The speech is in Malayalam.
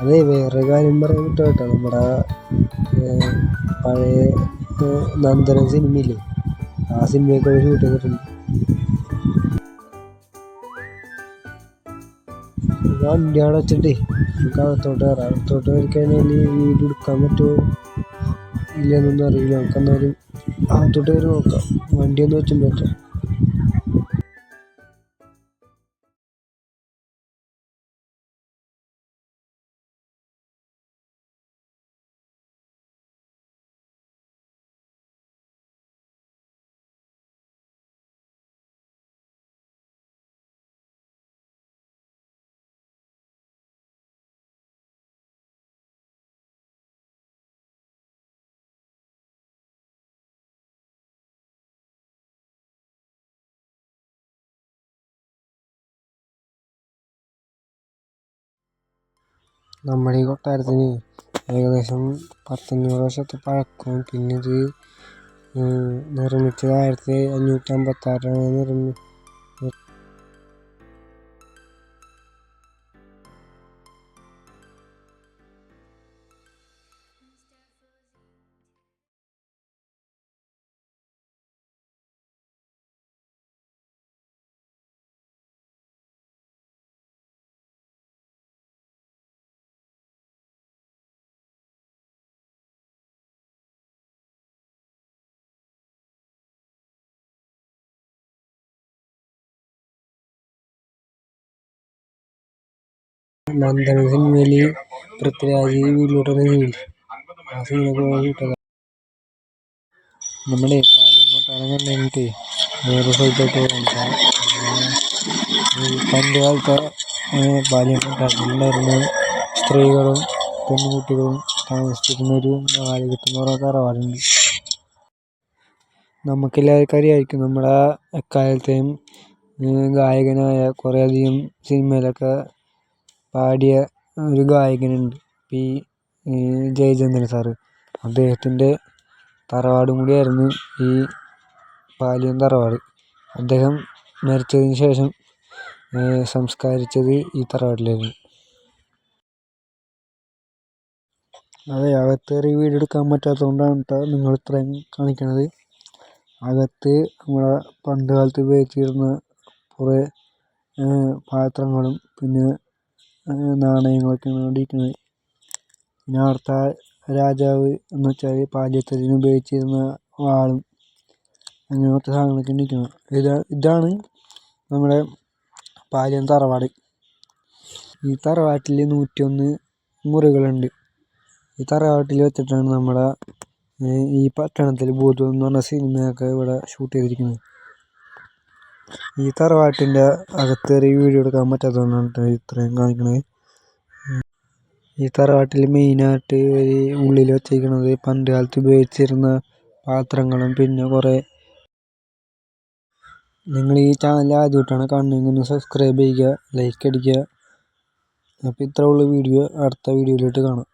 അതെ വേറെ കാര്യം പറയാൻ വിട്ടു കേട്ടോ. നമ്മുടെ പഴയ നന്ദനം സിനിമയില്ലേ? ആ സിനിമയൊക്കെ ഷൂട്ട് ചെയ്തിട്ടുണ്ട്. വണ്ടി അവിടെ വെച്ചിട്ടേ നമുക്ക് അകത്തോട്ട് കയറാം. അകത്തോട്ട് കയറി കഴിഞ്ഞാൽ വീട് എടുക്കാൻ പറ്റുമോ? ഇല്ലെന്നൊന്നും അറിയില്ല. നമുക്ക് എന്നാലും അകത്തോട്ട് കയറി നോക്കാം. വണ്ടിയൊന്നും ഒന്ന് നമ്മുടെ ഈ കൊട്ടാരത്തിന് ഏകദേശം പത്തഞ്ഞൂറ് വർഷത്തെ പഴക്കവും പിന്നെ ഇത് നിർമ്മിച്ചത് ആയിരത്തി അഞ്ഞൂറ്റി അമ്പത്താറിലാണ് നിർമ്മി നന്ദന സിനിമയിൽ പൃഥ്വിരാജ് വീട്ടിലോട്ട് ആ സീനൊക്കെ കിട്ടതാണ് നമ്മുടെ പാലം കൊട്ടാരം കണ്ടിട്ട് വേറെ സ്ഥലത്തോട്ട് പണ്ട് കാലത്തെ സ്ത്രീകളും പെൺകുട്ടികളും താമസിച്ചിരുന്ന ഒരു കാലഘട്ടം എന്ന് പറയുന്ന തറവാടുണ്ട്. നമുക്കെല്ലാവർക്കും അറിയായിരിക്കും നമ്മുടെ എക്കാലത്തെയും ഗായകനായ കുറേയധികം സിനിമയിലൊക്കെ പാടിയ ഒരു ഗായകനുണ്ട് പി ജയചന്ദ്രൻ സാറ്. അദ്ദേഹത്തിന്റെ തറവാടും കൂടിയായിരുന്നു ഈ പാലിയം തറവാട്. അദ്ദേഹം മരിച്ചതിന് ശേഷം സംസ്കരിച്ചത് ഈ തറവാട്ടിലായിരുന്നു. അതെ അകത്ത് കയറി വീഡിയോ എടുക്കാൻ പറ്റാത്തത് കൊണ്ടാണ് നിങ്ങൾ ഇത്രയും കാണിക്കണത്. അകത്ത് നമ്മളെ പണ്ട് കാലത്ത് ഉപയോഗിച്ചിരുന്ന കുറേ പാത്രങ്ങളും പിന്നെ നാണയങ്ങളൊക്കെയാണ് അവിടെ ഇരിക്കുന്നത് പിന്നെ അവിടുത്തെ രാജാവ് എന്ന് വെച്ചാൽ പാചകത്തിന് ഉപയോഗിച്ചിരുന്ന വാളും അങ്ങനത്തെ സാധനങ്ങളൊക്കെ ഇരിക്കുന്നത് ഇതാ ഇതാണ് നമ്മുടെ പാലിയം തറവാട്. ഈ തറവാട്ടിൽ നൂറ്റിയൊന്ന് മുറികളുണ്ട്. ഈ തറവാട്ടിൽ വെച്ചിട്ടാണ് നമ്മുടെ ഈ പട്ടണത്തിൽ ഭൂതം എന്ന് പറഞ്ഞ സിനിമയൊക്കെ ഇവിടെ ഷൂട്ട് ചെയ്തിരിക്കുന്നത്. ഈ തറവാട്ടിന്റെ അകത്ത് കയറി വീഡിയോ എടുക്കാൻ പറ്റാത്തതുകൊണ്ടാണ് ഇത്രയും കാണിക്കണത് ഈ തറവാട്ടിൽ മെയിനായിട്ട് ഉള്ളിൽ വെച്ചിരിക്കുന്നത് പണ്ട് കാലത്ത് ഉപയോഗിച്ചിരുന്ന പാത്രങ്ങളും പിന്നെ കുറേ നിങ്ങൾ ഈ ചാനൽ ആദ്യമായിട്ടാണ് കാണുന്നതെങ്കിൽ ഒന്ന് സബ്സ്ക്രൈബ് ചെയ്യുക ലൈക്ക് അടിക്കുക. അപ്പോൾ ഇത്രേ ഉള്ളൂ വീഡിയോ. അടുത്ത വീഡിയോയിലോട്ട് കാണാം.